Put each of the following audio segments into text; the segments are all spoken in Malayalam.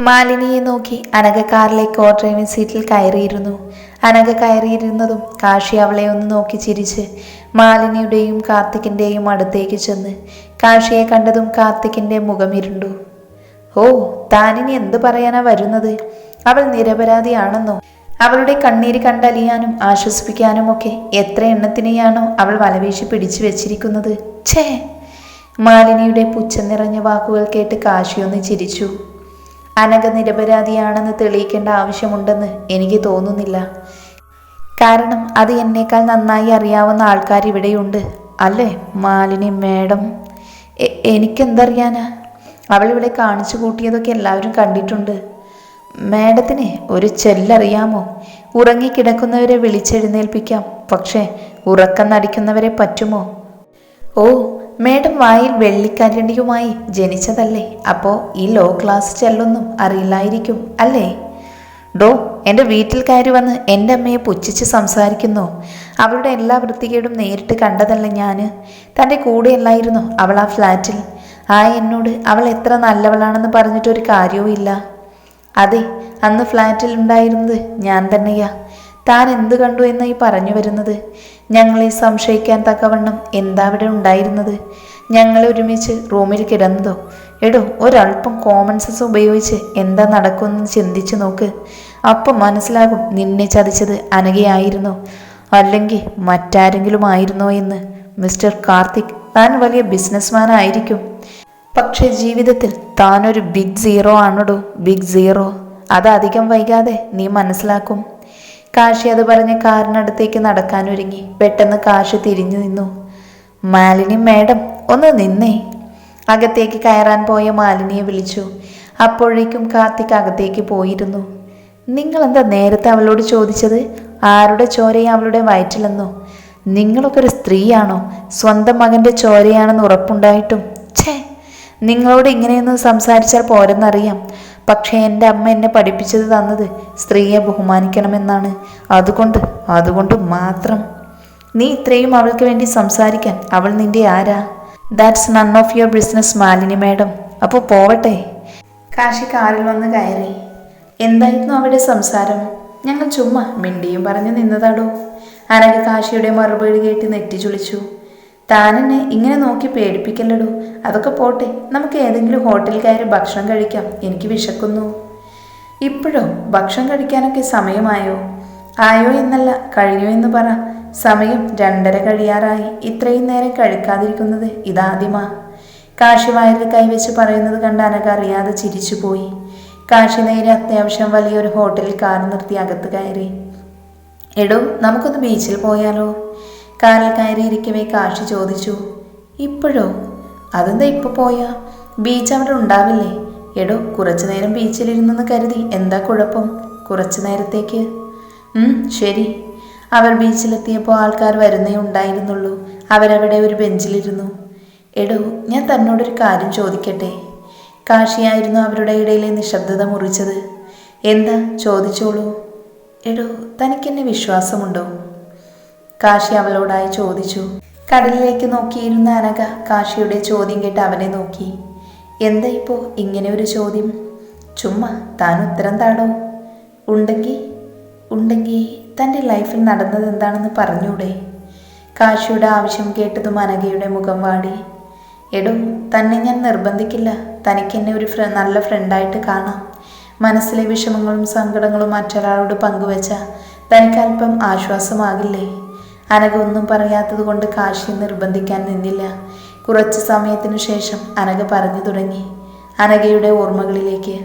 മാലിനിയെ നോക്കി അനഘ കാറിലേക്ക് ഓ ഡ്രൈവിംഗ് സീറ്റിൽ കയറിയിരുന്നു. അനഘ കയറിയിരുന്നതും കാശി അവളെ ഒന്ന് നോക്കി ചിരിച്ച് മാലിനിയുടെയും കാർത്തിക്കിന്റെയും അടുത്തേക്ക് ചെന്ന് കാഷിയെ കണ്ടതും കാർത്തിക്കിന്റെ മുഖം ഇരുണ്ടു. ഓ താനിനി എന്ത് പറയാനാ വരുന്നത്? അവൾ നിരപരാധിയാണെന്നോ? അവളുടെ കണ്ണീര് കണ്ടലിയാനും ആശ്വസിപ്പിക്കാനും ഒക്കെ എത്ര എണ്ണത്തിനെയാണോ അവൾ വലവീശി പിടിച്ചു വെച്ചിരിക്കുന്നത്? ഛേ! മാലിനിയുടെ പുച്ഛം നിറഞ്ഞ വാക്കുകൾ കേട്ട് കാശിയൊന്ന് ചിരിച്ചു. അനഘ നിരപരാധിയാണെന്ന് തെളിയിക്കേണ്ട ആവശ്യമുണ്ടെന്ന് എനിക്ക് തോന്നുന്നില്ല. കാരണം അത് എന്നേക്കാൾ നന്നായി അറിയാവുന്ന ആൾക്കാർ ഇവിടെയുണ്ട്. അല്ലേ മാലിനി മേഡം? എനിക്കെന്തറിയാനാ? അവൾ ഇവിടെ കാണിച്ചു കൂട്ടിയതൊക്കെ എല്ലാവരും കണ്ടിട്ടുണ്ട്. മേഡത്തിന് ഒരു ചെല്ലറിയാമോ? ഉറങ്ങിക്കിടക്കുന്നവരെ വിളിച്ചെഴുന്നേൽപ്പിക്കാം. പക്ഷേ ഉറക്കം നടിക്കുന്നവരെ പറ്റുമോ? ഓ മേഡം വായിൽ വെള്ളിക്കരണിയുമായി ജനിച്ചതല്ലേ? അപ്പോ ഈ ലോ ക്ലാസ് ചെല്ലൊന്നും അറിയില്ലായിരിക്കും അല്ലേ? ഡോ എന്റെ വീട്ടിൽ കയറി വന്ന് എന്റെ അമ്മയെ പുച്ഛിച്ച് സംസാരിക്കുന്നു. അവളുടെ എല്ലാ വൃത്തികേടും നേരിട്ട് കണ്ടതല്ല ഞാൻ തന്റെ കൂടെയല്ലായിരുന്നു അവൾ ആ ഫ്ലാറ്റിൽ? ആ എന്നോട് അവൾ എത്ര നല്ലവളാണെന്ന് പറഞ്ഞിട്ടൊരു കാര്യവും ഇല്ല അതെ അന്ന് ഫ്ലാറ്റിൽ ഉണ്ടായിരുന്നത് ഞാൻ തന്നെയാ. താൻ എന്ത് കണ്ടു എന്നായി പറഞ്ഞു വരുന്നത്? ഞങ്ങളെ സംശയിക്കാൻ തക്കവണ്ണം എന്താ അവിടെ ഉണ്ടായിരുന്നത്? ഞങ്ങൾ ഒരുമിച്ച് റൂമിൽ കിടന്നതോ? എടോ ഒരല്പം കോമൺ സെൻസ് ഉപയോഗിച്ച് എന്താ നടക്കുമെന്ന് ചിന്തിച്ചു നോക്ക്. അപ്പം മനസ്സിലാകും നിന്നെ ചതിച്ചത് അനഘയായിരുന്നോ. അല്ലെങ്കിൽ മറ്റാരെങ്കിലും ആയിരുന്നോ എന്ന്. മിസ്റ്റർ കാർത്തിക് താൻ വലിയ ബിസിനസ്മാൻ ആയിരിക്കും. പക്ഷെ ജീവിതത്തിൽ താനൊരു ബിഗ് സീറോ ആണോടോ? ബിഗ് സീറോ അത് അധികം വൈകാതെ നീ മനസ്സിലാക്കും. കാശി അത് പറഞ്ഞ് കാറിനടുത്തേക്ക് നടക്കാനൊരുങ്ങി പെട്ടെന്ന് കാശി തിരിഞ്ഞു നിന്നു. മാലിനി മാഡം ഒന്ന് നിന്നേ. അകത്തേക്ക് കയറാൻ പോയ മാലിനിയെ വിളിച്ചു. അപ്പോഴേക്കും കാർത്തിക് അകത്തേക്ക് പോയിരുന്നു. നിങ്ങളെന്താ നേരത്തെ അവളോട് ചോദിച്ചത്? ആരുടെ ചോരയും അവളുടെ വയറ്റിലെന്നോ? നിങ്ങളൊക്കെ ഒരു സ്ത്രീയാണോ? സ്വന്തം മകന്റെ ചോരയാണെന്ന് ഉറപ്പുണ്ടായിട്ടും. ഛേ നിങ്ങളോട് ഇങ്ങനെയൊന്നും സംസാരിച്ചാൽ പോരെന്നറിയാം. പക്ഷേ എന്റെ അമ്മ എന്നെ പഠിപ്പിച്ചത് തന്നത് സ്ത്രീയെ ബഹുമാനിക്കണമെന്നാണ്. അതുകൊണ്ട് അതുകൊണ്ട് മാത്രം. നീ ഇത്രയും അവൾക്ക് വേണ്ടി സംസാരിക്കാൻ അവൾ നിന്റെ ആരാ? That's none of your business Malini madam. അപ്പോൾ പോവട്ടെ. കാശി കാറിൽ വന്ന് കയറി. എന്തായിരുന്നു അവിടെ സംസാരം? ഞങ്ങൾ ചുമ്മാ മിണ്ടിയും പറഞ്ഞു നിന്നതാടോ? അനഘ കാശിയുടെ മറുപടി കേട്ട് നെറ്റി ചുളിച്ചു താൻ എന്നെ ഇങ്ങനെ നോക്കി പേടിപ്പിക്കല്ലടോ. അതൊക്കെ പോട്ടെ നമുക്ക് ഏതെങ്കിലും ഹോട്ടലിൽ കയറി ഭക്ഷണം കഴിക്കാം. എനിക്ക് വിശക്കുന്നു. ഇപ്പോഴോ? ഭക്ഷണം കഴിക്കാനൊക്കെ സമയമായോ? ആയോ എന്നല്ല കഴിഞ്ഞു എന്ന് പറ. സമയം രണ്ടര കഴിയാറായി. ഇത്രയും നേരം കഴിക്കാതിരിക്കുന്നത് ഇതാദ്യമാ. കാശി വയറിൽ കൈവച്ച് പറയുന്നത് കണ്ട് അനക അറിയാതെ ചിരിച്ചുപോയി. കാശി നേരെ അത്യാവശ്യം വലിയൊരു ഹോട്ടലിൽ കാർ നിർത്തി അകത്ത് കയറി. എടോ നമുക്കൊന്ന് ബീച്ചിൽ പോയാലോ? കാറിൽ കയറിയിരിക്കവേ കാശി ചോദിച്ചു. ഇപ്പോഴോ? അതെന്താ ഇപ്പൊ പോയാ? ബീച്ച് അവിടെ ഉണ്ടാവില്ലേ? എടോ കുറച്ചു നേരം ബീച്ചിലിരുന്നെന്ന് കരുതി. എന്താ കുഴപ്പം? കുറച്ചു നേരത്തേക്ക്. ശരി. അവർ ബീച്ചിലെത്തിയപ്പോൾ ആൾക്കാർ വരുന്നേ ഉണ്ടായിരുന്നുള്ളൂ. അവരവിടെ ഒരു ബെഞ്ചിലിരുന്നു. എടോ ഞാൻ തന്നോടൊരു കാര്യം ചോദിക്കട്ടെ? കാശിയായിരുന്നു അവരുടെ ഇടയിലെ നിശബ്ദത മുറിച്ചത്. എന്താ? ചോദിച്ചോളൂ. എടോ തനിക്കെന്നെ വിശ്വാസമുണ്ടോ? കാശി അവളോടായി ചോദിച്ചു. കടലിലേക്ക് നോക്കിയിരുന്ന അനക കാശിയുടെ ചോദ്യം കേട്ട് അവനെ നോക്കി. എന്താ ഇപ്പോൾ ഇങ്ങനെ ഒരു ചോദ്യം? ചുമ്മാ താൻ ഉത്തരം താടോ? ഉണ്ടെങ്കിൽ ഉണ്ടെങ്കിൽ തന്റെ ലൈഫിൽ നടന്നത് എന്താണെന്ന് പറഞ്ഞൂടെ? കാശിയുടെ ആവശ്യം കേട്ടതും അനകയുടെ മുഖം വാടി. എടോ തന്നെ ഞാൻ നിർബന്ധിക്കില്ല. തനിക്ക് എന്നെ ഒരു നല്ല ഫ്രണ്ടായിട്ട് കാണാം. മനസ്സിലെ വിഷമങ്ങളും സങ്കടങ്ങളും മറ്റൊരാളോട് പങ്കുവച്ച തനിക്കല്പം ആശ്വാസമാകില്ലേ? അനഘ ഒന്നും പറയാത്തത് കൊണ്ട് കാശി നിർബന്ധിക്കാൻ നിന്നില്ല. കുറച്ച് സമയത്തിനു ശേഷം അനഘ പറഞ്ഞു തുടങ്ങി. അനഘയുടെ ഓർമ്മകളിലേക്ക്.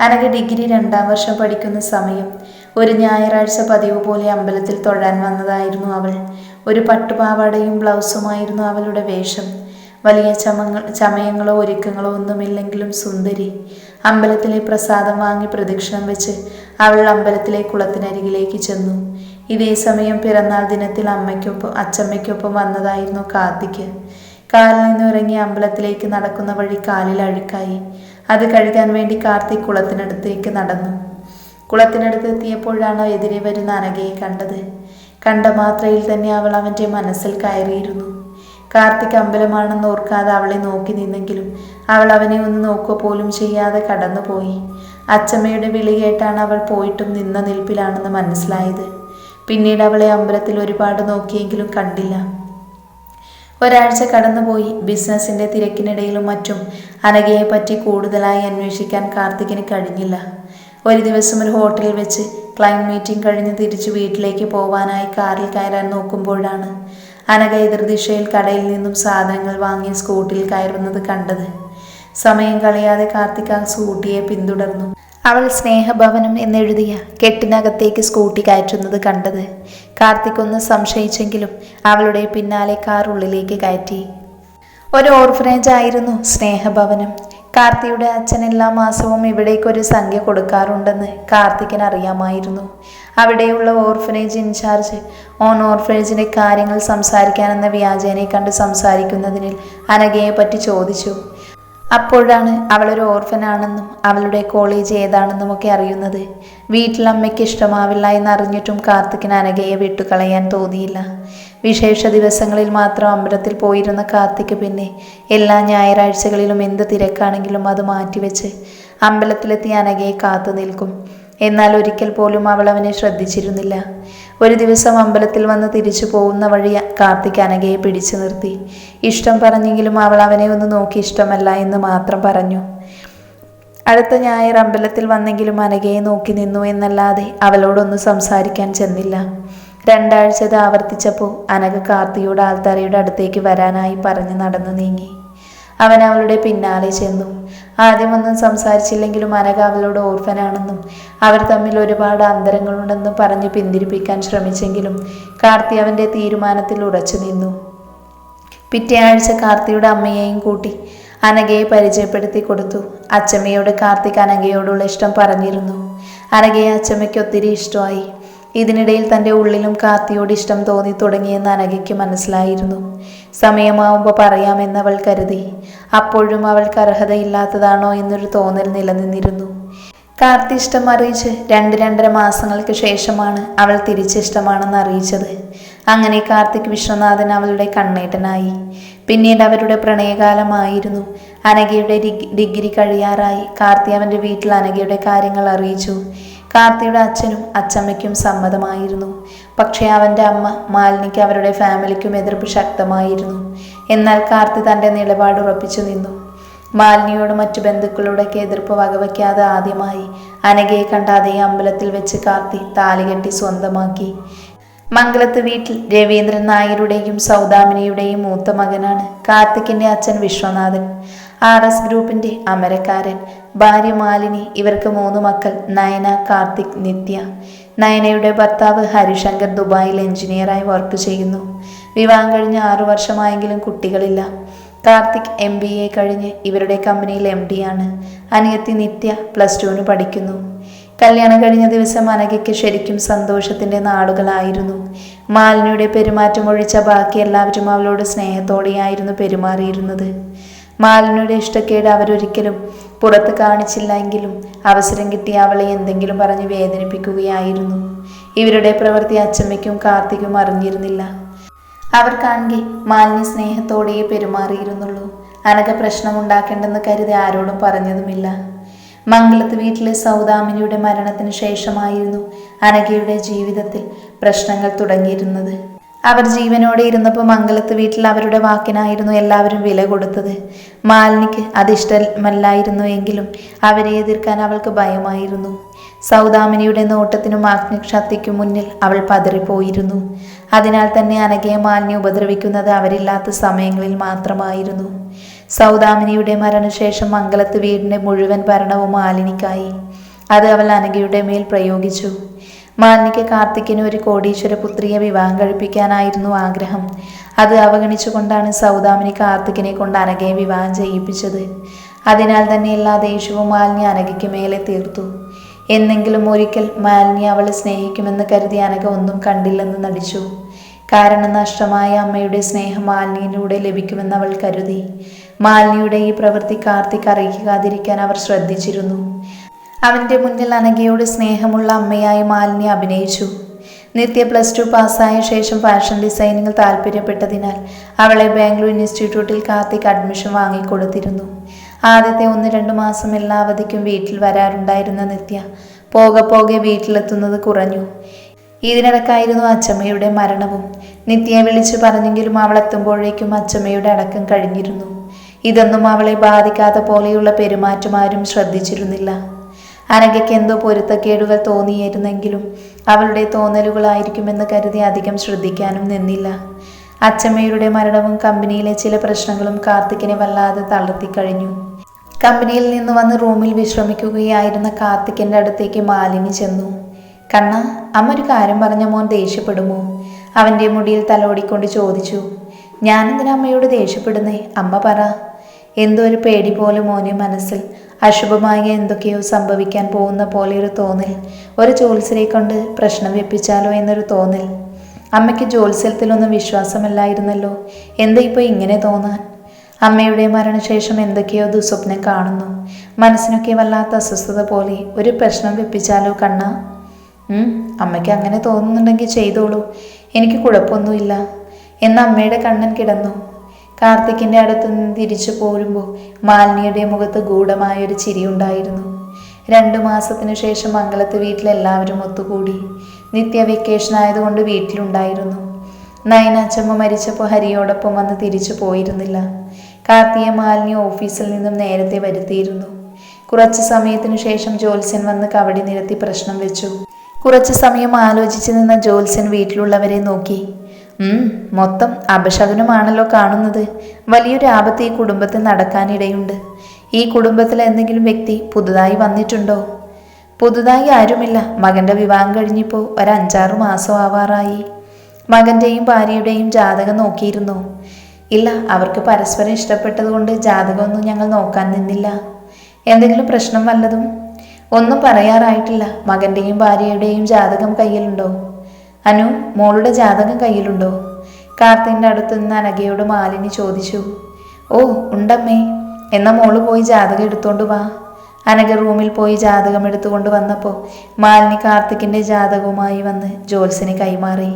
അനഘ ഡിഗ്രി രണ്ടാം വർഷം പഠിക്കുന്ന സമയം ഒരു ഞായറാഴ്ച പതിവ് പോലെ അമ്പലത്തിൽ തൊഴാൻ വന്നതായിരുന്നു അവൾ. ഒരു പട്ടുപാവാടയും ബ്ലൗസുമായിരുന്നു അവളുടെ വേഷം. വലിയ ചമങ്ങൾ ചമയങ്ങളോ ഒരുക്കങ്ങളോ ഒന്നുമില്ലെങ്കിലും സുന്ദരി. അമ്പലത്തിലെ പ്രസാദം വാങ്ങി പ്രദക്ഷിണം വെച്ച് അവൾ അമ്പലത്തിലെ കുളത്തിനരികിലേക്ക് ചെന്നു. ഇതേ സമയം പിറന്നാൾ ദിനത്തിൽ അമ്മയ്ക്കൊപ്പം അച്ചമ്മയ്ക്കൊപ്പം വന്നതായിരുന്നു കാർത്തിക്ക് കാറിൽ നിന്ന് ഇറങ്ങി അമ്പലത്തിലേക്ക് നടക്കുന്ന വഴി കാലിൽ അഴുക്കായി. അത് കഴുകാൻ വേണ്ടി കാർത്തിക് കുളത്തിനടുത്തേക്ക് നടന്നു. കുളത്തിനടുത്ത് എത്തിയപ്പോഴാണ് എതിരെ വരുന്ന അനഘയെ കണ്ടത്. കണ്ട മാത്രയിൽ തന്നെ അവൾ അവന്റെ മനസ്സിൽ കയറിയിരുന്നു. കാർത്തിക് അമ്പലമാണെന്ന് ഓർക്കാതെ അവളെ നോക്കി നിന്നെങ്കിലും അവൾ അവനെ ഒന്ന് നോക്കുക പോലും ചെയ്യാതെ കടന്നുപോയി. അച്ചമ്മയുടെ വിളി കേട്ടാണ് അവൾ പോയിട്ടും നിന്ന നിൽപ്പിലാണെന്ന് മനസ്സിലായത്. പിന്നീട് അവളെ അമ്പലത്തിൽ ഒരുപാട് നോക്കിയെങ്കിലും കണ്ടില്ല. ഒരാഴ്ച കടന്നുപോയി ബിസിനസിന്റെ തിരക്കിനിടയിലും മറ്റും അനഘയെ പറ്റി കൂടുതലായി അന്വേഷിക്കാൻ കാർത്തികിന് കഴിഞ്ഞില്ല. ഒരു ദിവസം ഒരു ഹോട്ടലിൽ വെച്ച് ക്ലൈന്റ് മീറ്റിംഗ് കഴിഞ്ഞ് തിരിച്ച് വീട്ടിലേക്ക് പോവാനായി കാറിൽ കയറാൻ നോക്കുമ്പോഴാണ് അനഘ എതിർദിശയിൽ കടയിൽ നിന്നും സാധനങ്ങൾ വാങ്ങി സ്കൂട്ടിയിൽ കയറുന്നത് കണ്ടത്. സമയം കളയാതെ കാർത്തിക് ആ സ്കൂട്ടിയെ പിന്തുടർന്നു. അവൾ സ്നേഹഭവനം എന്നെഴുതിയ കെട്ടിനകത്തേക്ക് സ്കൂട്ടി കയറ്റുന്നത് കണ്ടത്. കാർത്തിക് ഒന്ന് സംശയിച്ചെങ്കിലും അവളുടെ പിന്നാലെ കാർ ഉള്ളിലേക്ക് കയറ്റി. ഒരു ഓർഫനേജ് ആയിരുന്നു സ്നേഹഭവനം. കാർത്തിയുടെ അച്ഛൻ എല്ലാ മാസവും ഇവിടേക്ക് ഒരു സംഖ്യ കൊടുക്കാറുണ്ടെന്ന് കാർത്തിക്കിന് അറിയാമായിരുന്നു. അവിടെയുള്ള ഓർഫനേജ് ഇൻചാർജ് ഓൺ ഓർഫനേജിന്റെ കാര്യങ്ങൾ സംസാരിക്കാനെന്ന വ്യാജേനെ കണ്ട് സംസാരിക്കുന്നതിനിൽ അനഘയെ പറ്റി ചോദിച്ചു. അപ്പോഴാണ് അവളൊരു ഓർഫനാണെന്നും അവളുടെ കോളേജ് ഏതാണെന്നും ഒക്കെ അറിയുന്നത്. വീട്ടിലമ്മയ്ക്ക് ഇഷ്ടമാവില്ല എന്നറിഞ്ഞിട്ടും കാർത്തിക്കിന് അനഘയെ വിട്ടുകളയാൻ തോന്നിയില്ല. വിശേഷ ദിവസങ്ങളിൽ മാത്രം അമ്പലത്തിൽ പോയിരുന്ന കാർത്തിക് പിന്നെ എല്ലാ ഞായറാഴ്ചകളിലും എന്ത് തിരക്കാണെങ്കിലും അത് മാറ്റിവെച്ച് അമ്പലത്തിലെത്തി അനഘയെ കാത്തു നിൽക്കും. എന്നാൽ ഒരിക്കൽ പോലും അവൾ അവനെ ശ്രദ്ധിച്ചിരുന്നില്ല. ഒരു ദിവസം അമ്പലത്തിൽ വന്ന് തിരിച്ചു പോകുന്ന വഴി കാർത്തിക് അനഘയെ പിടിച്ചു നിർത്തി. ഇഷ്ടം പറഞ്ഞെങ്കിലും അവൾ അവനെ ഒന്ന് നോക്കി ഇഷ്ടമല്ല എന്ന് മാത്രം പറഞ്ഞു. അടുത്ത ഞായർ അമ്പലത്തിൽ വന്നെങ്കിലും അനഘയെ നോക്കി നിന്നു എന്നല്ലാതെ അവളോടൊന്നും സംസാരിക്കാൻ ചെന്നില്ല. രണ്ടാഴ്ച ഇത് ആവർത്തിച്ചപ്പോൾ അനഘ കാർത്തിയോട് ആൾത്തറയുടെ അടുത്തേക്ക് വരാനായി പറഞ്ഞു നടന്നു നീങ്ങി. അവൻ അവളുടെ പിന്നാലെ ചെന്നു. ആദ്യമൊന്നും സംസാരിച്ചില്ലെങ്കിലും അനഘ അവളോട് ഓർഫനാണെന്നും അവർ തമ്മിൽ ഒരുപാട് അന്തരങ്ങളുണ്ടെന്നും പറഞ്ഞ് പിന്തിരിപ്പിക്കാൻ ശ്രമിച്ചെങ്കിലും കാർത്തി അവന്റെ തീരുമാനത്തിൽ ഉറച്ചു നിന്നു. പിറ്റേ ആഴ്ച കാർത്തിയുടെ അമ്മയെയും കൂട്ടി അനഘയെ പരിചയപ്പെടുത്തി കൊടുത്തു. അച്ചമ്മയോട് കാർത്തിക് അനഘയോടുള്ള ഇഷ്ടം പറഞ്ഞിരുന്നു. അനഘയെ അച്ചമ്മയ്ക്ക് ഒത്തിരി ഇഷ്ടമായി. ഇതിനിടയിൽ തന്റെ ഉള്ളിലും കാർത്തിയോട് ഇഷ്ടം തോന്നി തുടങ്ങിയെന്ന് അനഘയ്ക്ക് മനസ്സിലായിരുന്നു. സമയമാവുമ്പോൾ പറയാമെന്നവൾ കരുതി. അപ്പോഴും അവൾക്ക് അർഹതയില്ലാത്തതാണോ എന്നൊരു തോന്നൽ നിലനിന്നിരുന്നു. കാർത്തി ഇഷ്ടം അറിയിച്ച് രണ്ട് രണ്ടര മാസങ്ങൾക്ക് ശേഷമാണ് അവൾ തിരിച്ചിഷ്ടമാണെന്ന് അറിയിച്ചത്. അങ്ങനെ കാർത്തിക് വിശ്വനാഥൻ അവളുടെ കണ്ണേട്ടനായി. പിന്നീട് അവരുടെ പ്രണയകാലമായിരുന്നു. അനഘയുടെ ഡിഗ്രി കഴിയാറായി. കാർത്തി അവന്റെ വീട്ടിൽ അനഘയുടെ കാര്യങ്ങൾ അറിയിച്ചു. കാർത്തിയുടെ അച്ഛനും അച്ചമ്മയ്ക്കും സമ്മതമായിരുന്നു. പക്ഷേ അവന്റെ അമ്മ മാലിനിക്ക് അവരുടെ ഫാമിലിക്കും എതിർപ്പ് ശക്തമായിരുന്നു. എന്നാൽ കാർത്തി തന്റെ നിലപാട് ഉറപ്പിച്ചു നിന്നു. മാലിനിയോട് മറ്റു ബന്ധുക്കളോടൊക്കെ എതിർപ്പ് വകവയ്ക്കാതെ ആദ്യമായി അനഘയെ കണ്ട അതേ അമ്പലത്തിൽ വെച്ച് കാർത്തി താലികെട്ടി സ്വന്തമാക്കി. മംഗലത്ത് വീട്ടിൽ രവീന്ദ്രൻ നായരുടെയും സൗദാമിനിയുടെയും മൂത്ത മകനാണ് കാർത്തിക്കിന്റെ അച്ഛൻ വിശ്വനാഥൻ. ആർ എസ് ഗ്രൂപ്പിന്റെ അമരക്കാരൻ ഭാര്യ മാലിനി ഇവർക്ക് മൂന്ന് മക്കൾ നയന കാർത്തിക് നിത്യ. നയനയുടെ ഭർത്താവ് ഹരിശങ്കർ ദുബായിൽ എഞ്ചിനീയറായി വർക്ക് ചെയ്യുന്നു. വിവാഹം കഴിഞ്ഞ് ആറു വർഷമായെങ്കിലും കുട്ടികളില്ല. കാർത്തിക് എം ബി എ കഴിഞ്ഞ് ഇവരുടെ കമ്പനിയിൽ എം ആണ്. അനിയത്തി നിത്യ പ്ലസ് ടുവിന് പഠിക്കുന്നു. കല്യാണം കഴിഞ്ഞ ദിവസം അനഘയ്ക്ക് ശരിക്കും സന്തോഷത്തിന്റെ നാടുകളായിരുന്നു മാലിനിയുടെ പെരുമാറ്റം ഒഴിച്ച ബാക്കി എല്ലാവരും അവളോട് സ്നേഹത്തോടെയായിരുന്നു പെരുമാറിയിരുന്നത്. മാലിനിയുടെ ഇഷ്ടക്കേട് അവരൊരിക്കലും പുറത്ത് കാണിച്ചില്ല എങ്കിലും അവസരം കിട്ടി അവളെ എന്തെങ്കിലും പറഞ്ഞ് വേദനിപ്പിക്കുകയായിരുന്നു. ഇവരുടെ പ്രവൃത്തി അച്ചമ്മയ്ക്കും കാർത്തിക്കും അറിഞ്ഞിരുന്നില്ല. അവർ കാണുകെ മാലിന്യ സ്നേഹത്തോടെയേ പെരുമാറിയിരുന്നുള്ളൂ. പ്രശ്നം പ്രശ്നമുണ്ടാക്കേണ്ടെന്ന് കരുതി ആരോടും പറഞ്ഞതുമില്ല. മംഗലത്ത് വീട്ടിലെ സൗദാമിനിയുടെ മരണത്തിന് ശേഷമായിരുന്നു അനകയുടെ ജീവിതത്തിൽ പ്രശ്നങ്ങൾ തുടങ്ങിയിരുന്നത്. അവർ ജീവനോടെ ഇരുന്നപ്പോൾ മംഗലത്ത് വീട്ടിൽ അവരുടെ വാക്കിനായിരുന്നു എല്ലാവരും വില കൊടുത്തത്. മാലിനിക്ക് അതിഷ്ടമല്ലായിരുന്നു എങ്കിലും അവരെ എതിർക്കാൻ അവൾക്ക് ഭയമായിരുന്നു. സൗദാമിനിയുടെ നോട്ടത്തിനും ആജ്ഞശക്തിക്കും മുന്നിൽ അവൾ പതറിപ്പോയിരുന്നു. അതിനാൽ തന്നെ അനഘയെ മാലിനി ഉപദ്രവിക്കുന്നത് അവരില്ലാത്ത സമയങ്ങളിൽ മാത്രമായിരുന്നു. സൗദാമിനിയുടെ മരണശേഷം മംഗലത്ത് വീടിന്റെ മുഴുവൻ ഭരണവും മാലിനിക്കായി. അത് അവൾ അനഘയുടെ മേൽ പ്രയോഗിച്ചു. മാലിനിക്ക് കാർത്തിക്കിന് ഒരു കോടീശ്വര പുത്രിയെ വിവാഹം കഴിപ്പിക്കാനായിരുന്നു ആഗ്രഹം. അത് അവഗണിച്ചുകൊണ്ടാണ് സൗദാമിനി കാർത്തിക്കിനെ കൊണ്ട് അനഘയെ വിവാഹം ചെയ്യിപ്പിച്ചത്. അതിനാൽ തന്നെ എല്ലാ ദേഷ്യവും മാലിന്യ അനഘയ്ക്ക് മേലെ തീർത്തു. എന്നെങ്കിലും ഒരിക്കൽ മാലിന്യ അവളെ സ്നേഹിക്കുമെന്ന് കരുതി അനഘ ഒന്നും കണ്ടില്ലെന്ന് നടിച്ചു. കാരണം നഷ്ടമായ അമ്മയുടെ സ്നേഹം മാലിന്യയിലൂടെ ലഭിക്കുമെന്ന് അവൾ കരുതി. മാലിനിയുടെ ഈ പ്രവൃത്തി കാർത്തിക് അറിയിക്കാതിരിക്കാൻ അവർ ശ്രദ്ധിച്ചിരുന്നു. അവന്റെ മുന്നിൽ അനഘയോട് സ്നേഹമുള്ള അമ്മയായി മാലിനി അഭിനയിച്ചു. നിത്യ പ്ലസ് ടു പാസ്സായ ശേഷം ഫാഷൻ ഡിസൈനിങ്ങിൽ താല്പര്യപ്പെട്ടതിനാൽ അവളെ ബാംഗ്ലൂർ ഇൻസ്റ്റിറ്റ്യൂട്ടിൽ കാർത്തിക് അഡ്മിഷൻ വാങ്ങിക്കൊടുത്തിരുന്നു. ആദ്യത്തെ ഒന്ന് രണ്ട് മാസം എല്ലാ അവധിക്കും വീട്ടിൽ വരാറുണ്ടായിരുന്ന നിത്യ പോകെ പോകെ വീട്ടിലെത്തുന്നത് കുറഞ്ഞു. ഇതിനിടക്കായിരുന്നു അച്ചമ്മയുടെ മരണവും. നിത്യയെ വിളിച്ചു പറഞ്ഞെങ്കിലും അവൾ എത്തുമ്പോഴേക്കും അച്ചമ്മയുടെ അടക്കം കഴിഞ്ഞിരുന്നു. ഇതൊന്നും അവളെ ബാധിക്കാത്ത പോലെയുള്ള പെരുമാറ്റം ആരും ശ്രദ്ധിച്ചിരുന്നില്ല. അനഘയ്ക്ക് എന്തോ പൊരുത്തക്കേടുകൾ തോന്നിയിരുന്നെങ്കിലും അവളുടെ തോന്നലുകളായിരിക്കുമെന്ന് കരുതി അധികം ശ്രദ്ധിക്കാനും നിന്നില്ല. അച്ചമ്മയുടെ മരണവും കമ്പനിയിലെ ചില പ്രശ്നങ്ങളും കാർത്തിക്കിനെ വല്ലാതെ തളർത്തിക്കഴിഞ്ഞു. കമ്പനിയിൽ നിന്ന് വന്ന് റൂമിൽ വിശ്രമിക്കുകയായിരുന്ന കാർത്തിക്കിന്റെ അടുത്തേക്ക് മാലിനി ചെന്നു. കണ്ണ അമ്മ ഒരു കാര്യം പറഞ്ഞ മോൻ ദേഷ്യപ്പെടുമോ? അവന്റെ മുടിയിൽ തലോടിക്കൊണ്ട് ചോദിച്ചു. ഞാനെന്തിനാ അമ്മയോട് ദേഷ്യപ്പെടുന്നേ? അമ്മ പറ. എന്തോ ഒരു പേടി പോലെ മോനെ മനസ്സിൽ അശുഭമായ എന്തൊക്കെയോ സംഭവിക്കാൻ പോകുന്ന പോലെ ഒരു തോന്നൽ. ഒരു ജോത്സ്യരെ കൊണ്ട് പ്രശ്നം വെപ്പിച്ചാലോ എന്നൊരു തോന്നൽ. അമ്മയ്ക്ക് ജോത്സ്യത്തിലൊന്നും വിശ്വാസമല്ലായിരുന്നല്ലോ. എന്താ ഇപ്പോൾ ഇങ്ങനെ തോന്നാൻ? അമ്മയുടെ മരണശേഷം എന്തൊക്കെയോ ദുസ്വപ്നം കാണുന്നു. മനസ്സിനൊക്കെ വല്ലാത്ത അസ്വസ്ഥത പോലെ. ഒരു പ്രശ്നം വെപ്പിച്ചാലോ കണ്ണ? അമ്മയ്ക്ക് അങ്ങനെ തോന്നുന്നുണ്ടെങ്കിൽ ചെയ്തോളൂ. എനിക്ക് കുഴപ്പമൊന്നുമില്ല. എന്ന് അമ്മയുടെ കണ്ണൻ കിടന്നു. കാർത്തിക്കിന്റെ അടുത്ത് നിന്ന് തിരിച്ചു പോരുമ്പോൾ മാലിനിയുടെ മുഖത്ത് ഗൂഢമായൊരു ചിരിയുണ്ടായിരുന്നു രണ്ടു മാസത്തിനു ശേഷം മംഗലത്ത് വീട്ടിലെല്ലാവരും ഒത്തുകൂടി. നിത്യ വെക്കേഷൻ ആയതുകൊണ്ട് വീട്ടിലുണ്ടായിരുന്നു. നയന അച്ചമ്മ മരിച്ചപ്പോൾ ഹരിയോടൊപ്പം വന്ന് തിരിച്ചു പോയിരുന്നില്ല. കാർത്തിയെ മാലിനി ഓഫീസിൽ നിന്നും നേരത്തെ വരുത്തിയിരുന്നു. കുറച്ച് സമയത്തിനു ശേഷം ജോത്സ്യൻ വന്ന് കവടി നിരത്തി പ്രശ്നം വെച്ചു. കുറച്ച് സമയം ആലോചിച്ച് നിന്ന ജോത്സ്യൻ വീട്ടിലുള്ളവരെ നോക്കി. മൊത്തം അപശകനമാണല്ലോ കാണുന്നത്. വലിയൊരു ആപത്ത് ഈ കുടുംബത്തിൽ നടക്കാനിടയുണ്ട്. ഈ കുടുംബത്തിൽ എന്തെങ്കിലും വ്യക്തി പുതുതായി വന്നിട്ടുണ്ടോ? പുതുതായി ആരുമില്ല. മകന്റെ വിവാഹം കഴിഞ്ഞിപ്പോൾ ഒരു അഞ്ചാറ് മാസം ആവാറായി. മകന്റെയും ഭാര്യയുടെയും ജാതകം നോക്കിയിരുന്നു. ഇല്ല അവർക്ക് പരസ്പരം ഇഷ്ടപ്പെട്ടതുകൊണ്ട് ജാതകമൊന്നും ഞങ്ങൾ നോക്കാൻ നിന്നില്ല. എന്തെങ്കിലും പ്രശ്നം വല്ലതും? ഒന്നും പറയാറായിട്ടില്ല. മകന്റെയും ഭാര്യയുടെയും ജാതകം കയ്യിലുണ്ടോ? അനു മോളുടെ ജാതകം കയ്യിലുണ്ടോ? കാർത്തിന്റെ അടുത്ത് നിന്ന് അനഘയോട് മാലിനി ചോദിച്ചു. ഓ ഉണ്ടമ്മേ. എന്നാ മോൾ പോയി ജാതകം എടുത്തോണ്ട് വാ. അനഘ റൂമിൽ പോയി ജാതകം എടുത്തുകൊണ്ട് വന്നപ്പോൾ മാലിനി കാർത്തിക്കിന്റെ ജാതകവുമായി വന്ന് ജോത്സ്യന് കൈമാറി.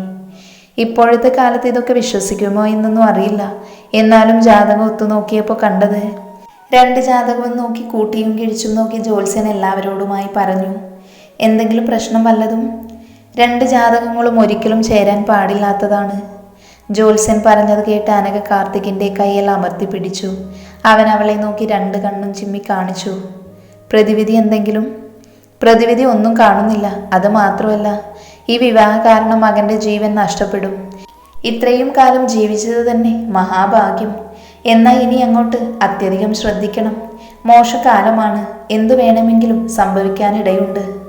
ഇപ്പോഴത്തെ കാലത്ത് ഇതൊക്കെ വിശ്വസിക്കുമോ എന്നൊന്നും അറിയില്ല. എന്നാലും ജാതകം ഒത്തു നോക്കിയപ്പോൾ കണ്ടത്. രണ്ട് ജാതകവും നോക്കി കൂട്ടിയും കിഴിച്ചും നോക്കി ജോത്സ്യൻ എല്ലാവരോടുമായി പറഞ്ഞു. എന്തെങ്കിലും പ്രശ്നം വല്ലതും? രണ്ട് ജാതകങ്ങളും ഒരിക്കലും ചേരാൻ പാടില്ലാത്തതാണ്. ജോത്സ്യൻ പറഞ്ഞത് കേട്ട് അനക കാർത്തികിന്റെ കയ്യിൽ അമർത്തി പിടിച്ചു. അവൻ അവളെ നോക്കി രണ്ട് കണ്ണും ചിമ്മി കാണിച്ചു. പ്രതിവിധി എന്തെങ്കിലും? പ്രതിവിധി ഒന്നും കാണുന്നില്ല അത് മാത്രമല്ല ഈ വിവാഹ കാരണം മകന്റെ ജീവൻ നഷ്ടപ്പെടും. ഇത്രയും കാലം ജീവിച്ചത് തന്നെ മഹാഭാഗ്യം. എന്നാൽ ഇനി അങ്ങോട്ട് അത്യധികം ശ്രദ്ധിക്കണം. മോശകാലമാണ് എന്തു വേണമെങ്കിലും സംഭവിക്കാനിടയുണ്ട്.